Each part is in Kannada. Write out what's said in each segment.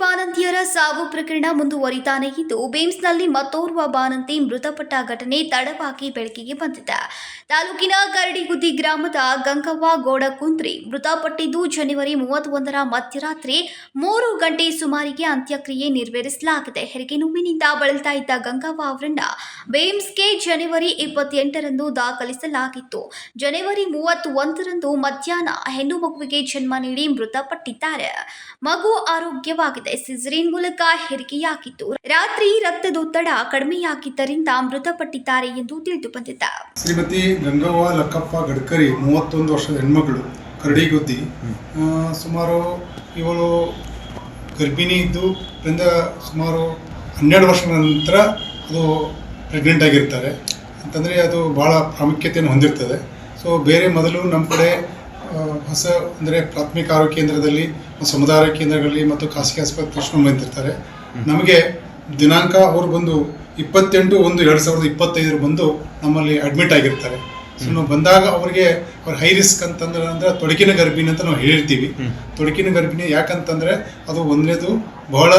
ಬಾಣಂತಿಯರ ಸಾವು ಪ್ರಕರಣ ಮುಂದುವರಿತಾನೆ ಇದ್ದು, ಬೇಮ್ಸ್ನಲ್ಲಿ ಮತ್ತೋರ್ವ ಬಾಣಂತಿ ಮೃತಪಟ್ಟ ಘಟನೆ ತಡವಾಗಿ ಬೆಳಕಿಗೆ ಬಂದಿದೆ. ತಾಲೂಕಿನ ಕರಡಿಗುದ್ದಿ ಗ್ರಾಮದ ಗಂಗವ್ವ ಗೋಡಕುಂದ್ರಿ ಮೃತಪಟ್ಟಿದ್ದು ಜನವರಿ ಮೂವತ್ತೊಂದರ ಮಧ್ಯರಾತ್ರಿ ಮೂರು ಗಂಟೆ ಸುಮಾರಿಗೆ ಅಂತ್ಯಕ್ರಿಯೆ ನೆರವೇರಿಸಲಾಗಿದೆ. ಹೆರಿಗೆ ನೋವಿನಿಂದ ಬಳಲ್ತಾ ಇದ್ದ ಗಂಗವ್ವ ಅವರನ್ನ ಬೇಮ್ಸ್ಗೆ ಜನವರಿ ಇಪ್ಪತ್ತೆಂಟರಂದು ದಾಖಲಿಸಲಾಗಿತ್ತು. ಜನವರಿ ಮೂವತ್ತೊಂದರಂದು ಮಧ್ಯಾಹ್ನ ಹೆಣ್ಣು ಮಗುವಿಗೆ ಜನ್ಮ ನೀಡಿ ಮೃತಪಟ್ಟಿದ್ದಾರೆ. ಮಗು ಆರೋಗ್ಯವಾಗಿದೆ. ಸಿಸರಿನ್ ಮೂಲಕ ಹೆರಿಗೆಯಾಗಿತ್ತು. ರಾತ್ರಿ ರಕ್ತದೊತ್ತಡ ಕಡಿಮೆಯಾಗಿದ್ದರಿಂದ ಮೃತಪಟ್ಟಿದ್ದಾರೆ ಎಂದು ತಿಳಿದು ಬಂದಿದೆ ಶ್ರೀಮತಿ ಗಂಗವ್ವ ಲಕ್ಕಪ್ಪ ಗಡ್ಕರಿ ಮೂವತ್ತೊಂದು ವರ್ಷದ ಹೆಣ್ಮಗಳು ಕರಡಿಗುದ್ದಿ. ಸುಮಾರು ಇವಳು ಗರ್ಭಿಣಿ ಇದ್ದು ಇದರಿಂದ ಸುಮಾರು ಹನ್ನೆರಡು ವರ್ಷ ನಂತರ ಅದು ಪ್ರೆಗ್ನೆಂಟ್ ಆಗಿರ್ತಾರೆ. ಅಂತಂದರೆ ಅದು ಭಾಳ ಪ್ರಾಮುಖ್ಯತೆಯನ್ನು ಹೊಂದಿರ್ತದೆ. ಸೊ ಬೇರೆ ಮೊದಲು ನಮ್ಮ ಕಡೆ ಹೊಸ ಅಂದರೆ ಪ್ರಾಥಮಿಕ ಆರೋಗ್ಯ ಕೇಂದ್ರದಲ್ಲಿ ಸಮುದಾಯ ಆರೋಗ್ಯ ಕೇಂದ್ರಗಳಲ್ಲಿ ಮತ್ತು ಖಾಸಗಿ ಆಸ್ಪತ್ರೆ ತಕ್ಷಣ ಬಂದಿರ್ತಾರೆ. ನಮಗೆ ದಿನಾಂಕ ಅವರು ಬಂದು ಇಪ್ಪತ್ತೆಂಟು ಒಂದು ಎರಡು ಸಾವಿರದ ಇಪ್ಪತ್ತೈದರ ಬಂದು ನಮ್ಮಲ್ಲಿ ಅಡ್ಮಿಟ್ ಆಗಿರ್ತಾರೆ. ಸೊ ನಾವು ಬಂದಾಗ ಅವರಿಗೆ ಅವ್ರ ಹೈ ರಿಸ್ಕ್ ಅಂತಂದ್ರೆ ಅಂದ್ರೆ ತೊಡಕಿನ ಗರ್ಭಿಣಿ ಅಂತ ನಾವು ಹೇಳಿರ್ತೀವಿ. ತೊಡಕಿನ ಗರ್ಭಿಣಿ ಯಾಕಂತಂದರೆ ಅದು ಒಂದನೇದು ಬಹಳ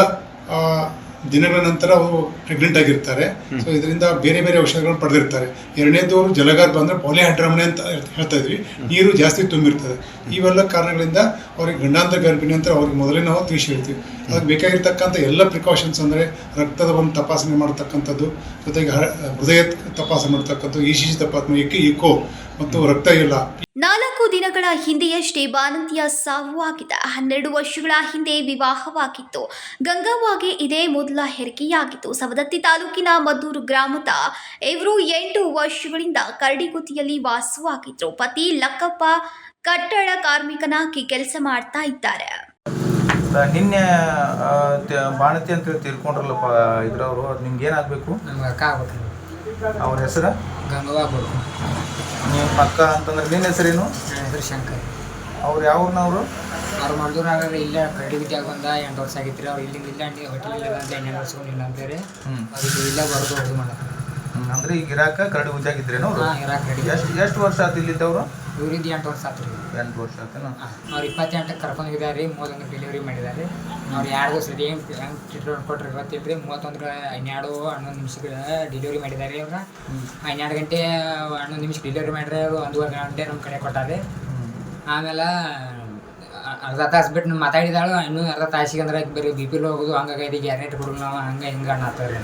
ದಿನಗಳ ನಂತರ ಅವರು ಪ್ರೆಗ್ನೆಂಟ್ ಆಗಿರ್ತಾರೆ. ಸೊ ಇದರಿಂದ ಬೇರೆ ಬೇರೆ ಔಷಧಗಳನ್ನು ಪಡೆದಿರ್ತಾರೆ. ಎರಡನೇದು ಅವರು ಬಂದ್ರೆ ಅಂದ್ರೆ ಪಾಲಿಹೈಡ್ರಮನೆ ಅಂತ ಹೇಳ್ತಾ ಇದ್ವಿ. ನೀರು ಜಾಸ್ತಿ ತುಂಬಿರ್ತದೆ. ಇವೆಲ್ಲ ಕಾರಣಗಳಿಂದ ಅವ್ರಿಗೆ ಗಂಡಾಂತರ ಗರ್ಭಿಣಿ ಅಂತ ಅವ್ರಿಗೆ ಮೊದಲೇ ನಾವು ತಿಳಿಸಿರ್ತೀವಿ ಅದಕ್ಕೆ ಬೇಕಾಗಿರ್ತಕ್ಕಂಥ ಎಲ್ಲ ಪ್ರಿಕಾಷನ್ಸ್ ಅಂದರೆ ರಕ್ತದ ಒಂದು ತಪಾಸಣೆ ಮಾಡ್ತಕ್ಕಂಥದ್ದು ಜೊತೆಗೆ ಹೃದಯ ತಪಾಸಣೆ ಮಾಡ್ತಕ್ಕಂಥದ್ದು ಇ ಸಿ ಜಿ ತಪಾಸಣೆ ಇಕ್ಕಿ ಇಕೋ ಮತ್ತು ರಕ್ತ ಇಲ್ಲ. ನಾಲ್ಕು ದಿನಗಳ ಹಿಂದೆಯಷ್ಟೇ ಬಾನಂತಿಯ ಸಾವು ಆಗಿದೆ. ಹನ್ನೆರಡು ವರ್ಷಗಳ ಹಿಂದೆ ವಿವಾಹವಾಗಿತ್ತು. ಗಂಗಾವಾಗೆ ಇದೇ ಮೊದಲ ಹೆರಿಗೆಯಾಗಿತ್ತು. ಸವದತ್ತಿ ತಾಲೂಕಿನ ಮದ್ದೂರು ಗ್ರಾಮದ ಇವರು ಎಂಟು ವರ್ಷಗಳಿಂದ ಕರಡಿಗುತ್ತಿಯಲ್ಲಿ ವಾಸವಾಗಿದ್ರು. ಪತಿ ಲಕ್ಕಪ್ಪ ಕಟ್ಟಡ ಕಾರ್ಮಿಕನಾಗಿ ಕೆಲಸ ಮಾಡ್ತಾ ಇದ್ದಾರೆ. ನಿನ್ನೆ ಬಾಣತಿ ಅಂತ ಹೇಳಿ ತೀರ್ಕೊಂಡ್ರಲ್ಲಪ್ಪ ಇದ್ರವರು ಅದು ನಿಮ್ಗೆ ಏನಾಗಬೇಕು? ನಮ್ಗೆ ಅಕ್ಕ ಆಗ್ಬೇಕು ಅವ್ರ ಹೆಸರು? ಗಂಗವ್ವ ಆಗ್ಬೇಕು ನಿಮ್ಮ ಅಕ್ಕ ಅಂತಂದ್ರೆ ನಿನ್ನ ಹೆಸರೇನು? ಹೆಸರು ಶಂಕರ್ ಅವ್ರು ಯಾವ್ರನ್ನವರು ಅವ್ರು ಮಾಡಿದವ್ರಾಗ ಇಲ್ಲೇ ಕರಡಿ ವಿದ್ಯಾಗ ಬಂದ ಎಂಟು ವರ್ಷ ಆಗಿತ್ತು ಅವ್ರು ಇಲ್ಲಿಂದ ಇಲ್ಲ ಅಂಡಿ ಹೋಟೆಲ್ ಇಲ್ಲ ಅಂತ ಎಣ್ಣೆ ಮಾಡಿಸ್ಕೊಂಡಿಲ್ಲ ಅಂತಾರೆ. ಹ್ಞೂ ಅದಕ್ಕೆ ಇಲ್ಲ ಬರೋದು ಹೋಗಿ ಮಾಡೋದು ಅಂದ್ರೆ ಈಗ ಇರಾಕ ಕರಡಿ ಉದ್ದಾಗಿದ್ರೇನು ಅವರು? ಹಾಂ ಇರಾಕ್ ರೆಡಿ ಎಷ್ಟು ಎಷ್ಟು ವರ್ಷ ಆತು ಇಲ್ಲಿದ್ದವರು? ಇವ್ರಿದ್ದು ಎಂಟು ವರ್ಷ ಆತ್ರಿ. ಎಂಟು ವರ್ಷ ಆಯ್ತು ಅವ್ರು ಇಪ್ಪತ್ತೆಂಟಕ್ಕೆ ಕರ್ಕೊಂಡು ಹೋಗಿದ್ದಾರೆ ರೀ ಮೂವತ್ತೊಂದು ಡೆಲಿವರಿ ಮಾಡಿದ್ದಾರೆ. ಅವ್ರು ಎರಡು ದಿವಸ ಏನು ಹೆಂಗೆ ಟ್ರೀಟ್ಮೆಂಟ್ ಕೊಟ್ಟರೆ ಗೊತ್ತಿಲ್ಲ ರೀ ಮೂವತ್ತೊಂದರ ಹನ್ನೆರಡು ಹನ್ನೊಂದು ನಿಮಿಷಕ್ಕೆ ಡೆಲಿವರಿ ಮಾಡಿದ್ದಾರೆ ಅವ್ರು ಹನ್ನೆರಡು ಗಂಟೆ ಹನ್ನೊಂದು ನಿಮಿಷ ಡೆಲಿವರಿ ಮಾಡಿದ್ರೆ ಅವರು ಒಂದೂವರೆ ಗಂಟೆ ನಮ್ಮ ಕಡೆ ಕೊಟ್ಟಾರೆ. ಆಮೇಲೆ ಅರ್ಧ ತಾಸು ಬಿಟ್ಟು ನಾವು ಮಾತಾಡಿದಾಳು, ಇನ್ನೂ ಅರ್ಧ ತಾಸಿಗೆ ಅಂದ್ರೆ ಬರೀ ಬಿ ಪಿ ಹೋಗೋದು, ಹಂಗಾಗಿ ಗ್ಯಾರಂಟಿ ಕೊಡೋದು ನಾವು, ಹಂಗೆ ಹಿಂಗೆ ಅನ್ನತ್ತಾರೆ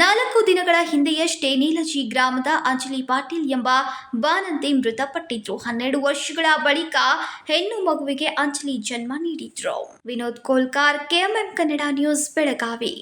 ನಾಲ್ಕು ದಿನಗಳ ಹಿಂದೆಯಷ್ಟೇ ನೀಲಜಿ ಗ್ರಾಮದ ಅಂಜಲಿ ಪಾಟೀಲ್ ಎಂಬ ಬಾನಂತಿ ಮೃತಪಟ್ಟಿದ್ರು. ಹನ್ನೆರಡು ವರ್ಷಗಳ ಬಳಿಕ ಹೆಣ್ಣು ಮಗುವಿಗೆ ಅಂಜಲಿ ಜನ್ಮ ನೀಡಿದ್ರು. Vinod Kolkar KMM Kannada news, Belagavi.